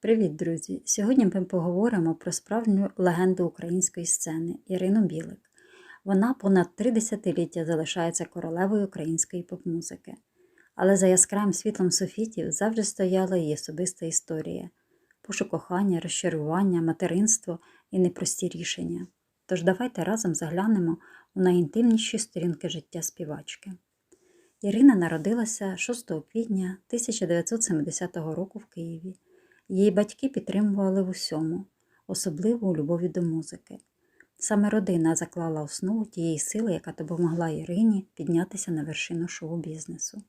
Привіт, друзі! Сьогодні ми поговоримо про справжню легенду української сцени Ірину Білик. Вона понад три десятиліття залишається королевою української поп-музики. Але за яскравим світлом софітів завжди стояла її особиста історія пошук кохання, розчарування, материнство і непрості рішення. Тож давайте разом заглянемо у найінтимніші сторінки життя співачки. Ірина народилася 6 квітня 1970 року в Києві. Її батьки підтримували в усьому, особливо у любові до музики. Саме родина заклала основу тієї сили, яка допомогла Ірині піднятися на вершину шоу-бізнесу.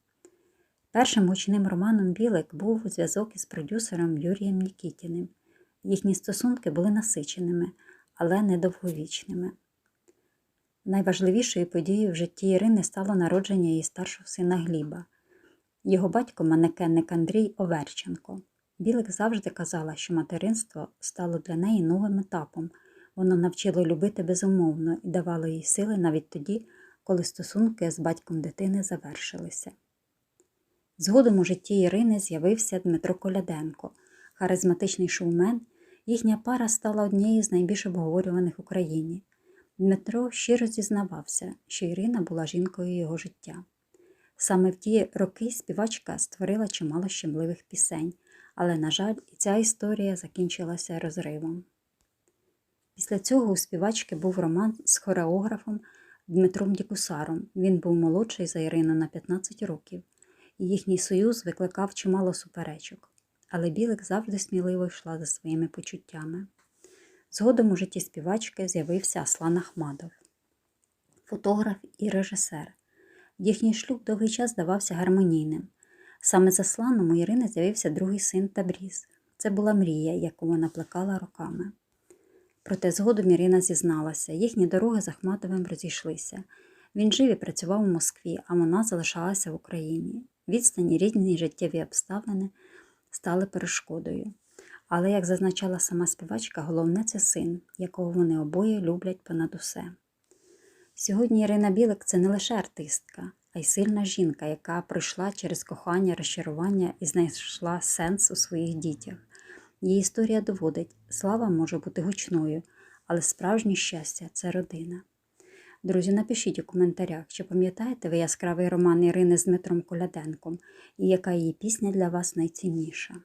Першим гучним романом Білик був зв'язок із продюсером Юрієм Нікітіним. Їхні стосунки були насиченими, але недовговічними. Найважливішою подією в житті Ірини стало народження її старшого сина Гліба. Його батько манекенник Андрій Оверченко. Білик завжди казала, що материнство стало для неї новим етапом. Воно навчило любити безумовно і давало їй сили навіть тоді, коли стосунки з батьком дитини завершилися. Згодом у житті Ірини з'явився Дмитро Коляденко, харизматичний шоумен. Їхня пара стала однією з найбільш обговорюваних в Україні. Дмитро щиро зізнавався, що Ірина була жінкою його життя. Саме в ті роки співачка створила чимало щемливих пісень, але, на жаль, і ця історія закінчилася розривом. Після цього у співачки був роман з хореографом Дмитром Дікусаром. Він був молодший за Ірину на 15 років, і їхній союз викликав чимало суперечок. Але Білик завжди сміливо йшла за своїми почуттями. Згодом у житті співачки з'явився Аслан Ахмадов, фотограф і режисер. Їхній шлюб довгий час здавався гармонійним. Саме з Асланом у Ірини з'явився другий син Табріз. Це була мрія, яку вона плекала роками. Проте згодом Ірина зізналася, їхні дороги з Ахматовим розійшлися. Він жив і працював у Москві, а вона залишалася в Україні. Відстані різні життєві обставини стали перешкодою. Але, як зазначала сама співачка, головне це син, якого вони обоє люблять понад усе. Сьогодні Ірина Білик це не лише артистка, а й сильна жінка, яка пройшла через кохання, розчарування і знайшла сенс у своїх дітях. Її історія доводить, слава може бути гучною, але справжнє щастя це родина. Друзі, напишіть у коментарях, чи пам'ятаєте ви яскравий роман Ірини з Дмитром Коляденком і яка її пісня для вас найцінніша.